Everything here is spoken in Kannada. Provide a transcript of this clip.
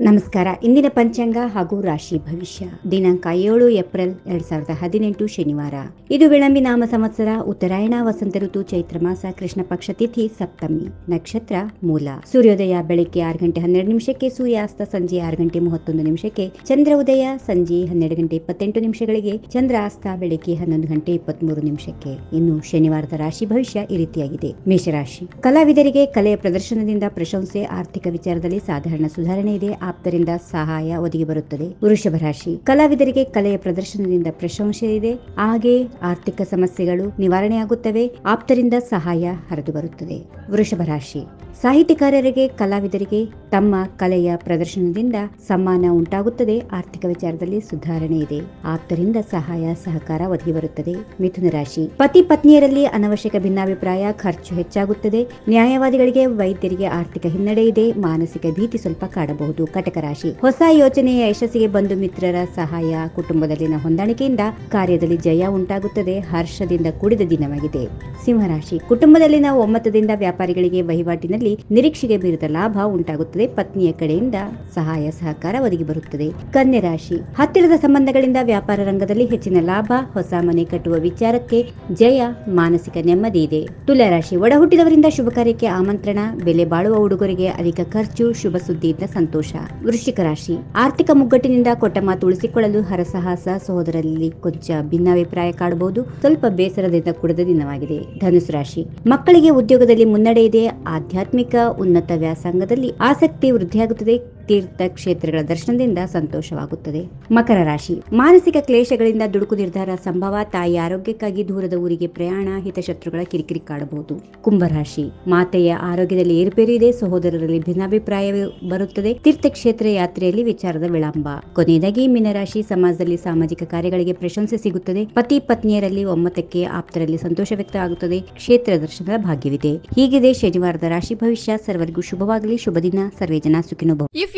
ನಮಸ್ಕಾರ. ಇಂದಿನ ಪಂಚಾಂಗ ಹಾಗೂ ರಾಶಿ ಭವಿಷ್ಯ. ದಿನಾಂಕ ಏಳು ಏಪ್ರಿಲ್ ಎರಡ್ ಸಾವಿರದ ಹದಿನೆಂಟು ಶನಿವಾರ. ಇದು ವಿಳಂಬಿ ನಾಮ ಸಂವತ್ಸರ, ಉತ್ತರಾಯಣ, ವಸಂತ ಋತು, ಚೈತ್ರ ಮಾಸ, ಕೃಷ್ಣ ಪಕ್ಷ ತಿಥಿ, ಸಪ್ತಮಿ, ನಕ್ಷತ್ರ, ಮೂಲ. ಸೂರ್ಯೋದಯ ಬೆಳಿಗ್ಗೆ ಆರು ಗಂಟೆ ಹನ್ನೆರಡು ನಿಮಿಷಕ್ಕೆ, ಸೂರ್ಯಾಸ್ತ ಸಂಜೆ ಆರು ಗಂಟೆ ಮೂವತ್ತೊಂದು ನಿಮಿಷಕ್ಕೆ, ಚಂದ್ರ ಉದಯ ಸಂಜೆ ಹನ್ನೆರಡು ಗಂಟೆ ಇಪ್ಪತ್ತೆಂಟು ನಿಮಿಷಗಳಿಗೆ, ಚಂದ್ರಾಸ್ತ ಬೆಳಿಗ್ಗೆ ಹನ್ನೊಂದು ಗಂಟೆ ಇಪ್ಪತ್ಮೂರು ನಿಮಿಷಕ್ಕೆ. ಇನ್ನು ಶನಿವಾರದ ರಾಶಿ ಭವಿಷ್ಯ ಈ ರೀತಿಯಾಗಿದೆ. ಮೇಷರಾಶಿ. ಕಲಾವಿದರಿಗೆ ಕಲೆಯ ಪ್ರದರ್ಶನದಿಂದ ಪ್ರಶಂಸೆ, ಆರ್ಥಿಕ ವಿಚಾರದಲ್ಲಿ ಸಾಧಾರಣ ಸುಧಾರಣೆ ಇದೆ. ಆಪ್ತರಿಂದ ಸಹಾಯ ಒದಗಿ ಬರುತ್ತದೆ. ವೃಷಭ ರಾಶಿ. ಕಲಾವಿದರಿಗೆ ಕಲೆಯ ಪ್ರದರ್ಶನದಿಂದ ಪ್ರಶಂಸೆ ಇದೆ. ಹಾಗೆ ಆರ್ಥಿಕ ಸಮಸ್ಯೆಗಳು ನಿವಾರಣೆಯಾಗುತ್ತವೆ. ಆಪ್ತರಿಂದ ಸಹಾಯ ಹರಿದು ಬರುತ್ತದೆ. ವೃಷಭ ರಾಶಿ. ಸಾಹಿತ್ಯಕಾರರಿಗೆ, ಕಲಾವಿದರಿಗೆ ತಮ್ಮ ಕಲೆಯ ಪ್ರದರ್ಶನದಿಂದ ಸಮ್ಮಾನ ಉಂಟಾಗುತ್ತದೆ. ಆರ್ಥಿಕ ವಿಚಾರದಲ್ಲಿ ಸುಧಾರಣೆ ಇದೆ. ಆಪ್ತರಿಂದ ಸಹಾಯ ಸಹಕಾರ ಒದಗಿ ಬರುತ್ತದೆ. ಮಿಥುನ ರಾಶಿ. ಪತಿ ಪತ್ನಿಯರಲ್ಲಿ ಅನವಶ್ಯಕ ಭಿನ್ನಾಭಿಪ್ರಾಯ ಖರ್ಚು ಹೆಚ್ಚಾಗುತ್ತದೆ. ನ್ಯಾಯವಾದಿಗಳಿಗೆ ವೈದ್ಯರಿಗೆ ಆರ್ಥಿಕ ಹಿನ್ನಡೆ ಇದೆ. ಮಾನಸಿಕ ಭೀತಿ ಸ್ವಲ್ಪ ಕಾಡಬಹುದು. ಕಟಕ ರಾಶಿ. ಹೊಸ ಯೋಜನೆಯ ಯಶಸ್ಸಿಗೆ ಬಂಧು ಮಿತ್ರರ ಸಹಾಯ ಕುಟುಂಬದಲ್ಲಿನ ಹೊಂದಾಣಿಕೆಯಿಂದ ಕಾರ್ಯದಲ್ಲಿ ಜಯ ಉಂಟಾಗುತ್ತದೆ. ಹರ್ಷದಿಂದ ಕೂಡಿದ ದಿನವಾಗಿದೆ. ಸಿಂಹರಾಶಿ. ಕುಟುಂಬದಲ್ಲಿನ ಒಮ್ಮತದಿಂದ ವ್ಯಾಪಾರಿಗಳಿಗೆ ವಹಿವಾಟಿನಲ್ಲಿ ನಿರೀಕ್ಷೆಗೆ ಮೀರಿದ ಲಾಭ ಉಂಟಾಗುತ್ತದೆ. ಪತ್ನಿಯ ಕಡೆಯಿಂದ ಸಹಾಯ ಸಹಕಾರ ಒದಗಿ ಬರುತ್ತದೆ. ಕನ್ಯರಾಶಿ. ಹತ್ತಿರದ ಸಂಬಂಧಗಳಿಂದ ವ್ಯಾಪಾರ ರಂಗದಲ್ಲಿ ಹೆಚ್ಚಿನ ಲಾಭ, ಹೊಸ ಮನೆ ಕಟ್ಟುವ ವಿಚಾರಕ್ಕೆ ಜಯ, ಮಾನಸಿಕ ನೆಮ್ಮದಿ ಇದೆ. ತುಲಾರಾಶಿ ಒಡ ಹುಟ್ಟಿದವರಿಂದ ಶುಭ ಕಾರ್ಯಕ್ಕೆ ಆಮಂತ್ರಣ, ಬೆಲೆ ಬಾಳುವ ಉಡುಗೊರೆಗೆ ಅಧಿಕ ಖರ್ಚು, ಶುಭ ಸುದ್ದಿಯಿಂದ ಸಂತೋಷ. ವೃಶ್ಚಿಕ ರಾಶಿ. ಆರ್ಥಿಕ ಮುಗ್ಗಟ್ಟಿನಿಂದ ಕೊಟ್ಟ ಮಾತು ಉಳಿಸಿಕೊಳ್ಳಲು ಹರಸಾಹಸ ಸಹೋದರಲ್ಲಿ ಕೊಂಚ ಭಿನ್ನಾಭಿಪ್ರಾಯ ಕಾಡಬಹುದು ಸ್ವಲ್ಪ ಬೇಸರದಿಂದ ಕೂಡಿದ ದಿನವಾಗಿದೆ. ಧನುಸು ರಾಶಿ. ಮಕ್ಕಳಿಗೆ ಉದ್ಯೋಗದಲ್ಲಿ ಮುನ್ನಡೆ ಇದೆ. ಆಧ್ಯಾತ್ಮಿಕ ಉನ್ನತ ವ್ಯಾಸಂಗದಲ್ಲಿ ಆಸಕ್ತಿ ವೃದ್ಧಿಯಾಗುತ್ತದೆ. ತೀರ್ಥ ಕ್ಷೇತ್ರಗಳ ದರ್ಶನದಿಂದ ಸಂತೋಷವಾಗುತ್ತದೆ. ಮಕರ ರಾಶಿ. ಮಾನಸಿಕ ಕ್ಲೇಶಗಳಿಂದ ದುಡುಕು ನಿರ್ಧಾರ ಸಂಭವ, ತಾಯಿ ಆರೋಗ್ಯಕ್ಕಾಗಿ ದೂರದ ಊರಿಗೆ ಪ್ರಯಾಣ, ಹಿತಶತ್ರುಗಳ ಕಿರಿಕಿರಿ ಕಾಡಬಹುದು. ಕುಂಭರಾಶಿ ಮಾತೆಯ ಆರೋಗ್ಯದಲ್ಲಿ ಏರುಪೇರು ಇದೆ ಸಹೋದರರಲ್ಲಿ ಭಿನ್ನಾಭಿಪ್ರಾಯ ಬರುತ್ತದೆ. ತೀರ್ಥಕ್ಷೇತ್ರ ಯಾತ್ರೆಯಲ್ಲಿ ವಿಚಾರದ ವಿಳಂಬ. ಕೊನೆಯದಾಗಿ, ಮೀನರಾಶಿ ಸಮಾಜದಲ್ಲಿ ಸಾಮಾಜಿಕ ಕಾರ್ಯಗಳಿಗೆ ಪ್ರಶಂಸೆ ಸಿಗುತ್ತದೆ. ಪತಿ ಪತ್ನಿಯರಲ್ಲಿ ಒಮ್ಮತಕ್ಕೆ ಆಪ್ತರಲ್ಲಿ ಸಂತೋಷ ವ್ಯಕ್ತ ಆಗುತ್ತದೆ ಕ್ಷೇತ್ರ ದರ್ಶನದ ಭಾಗ್ಯವಿದೆ. ಹೀಗಿದೆ ಶನಿವಾರದ ರಾಶಿ ಭವಿಷ್ಯ. ಸರ್ವರಿಗೂ ಶುಭವಾಗಲಿ. ಶುಭ ದಿನ ಸರ್ವೇ ಜನ ಸುಖಿನೋಭವ.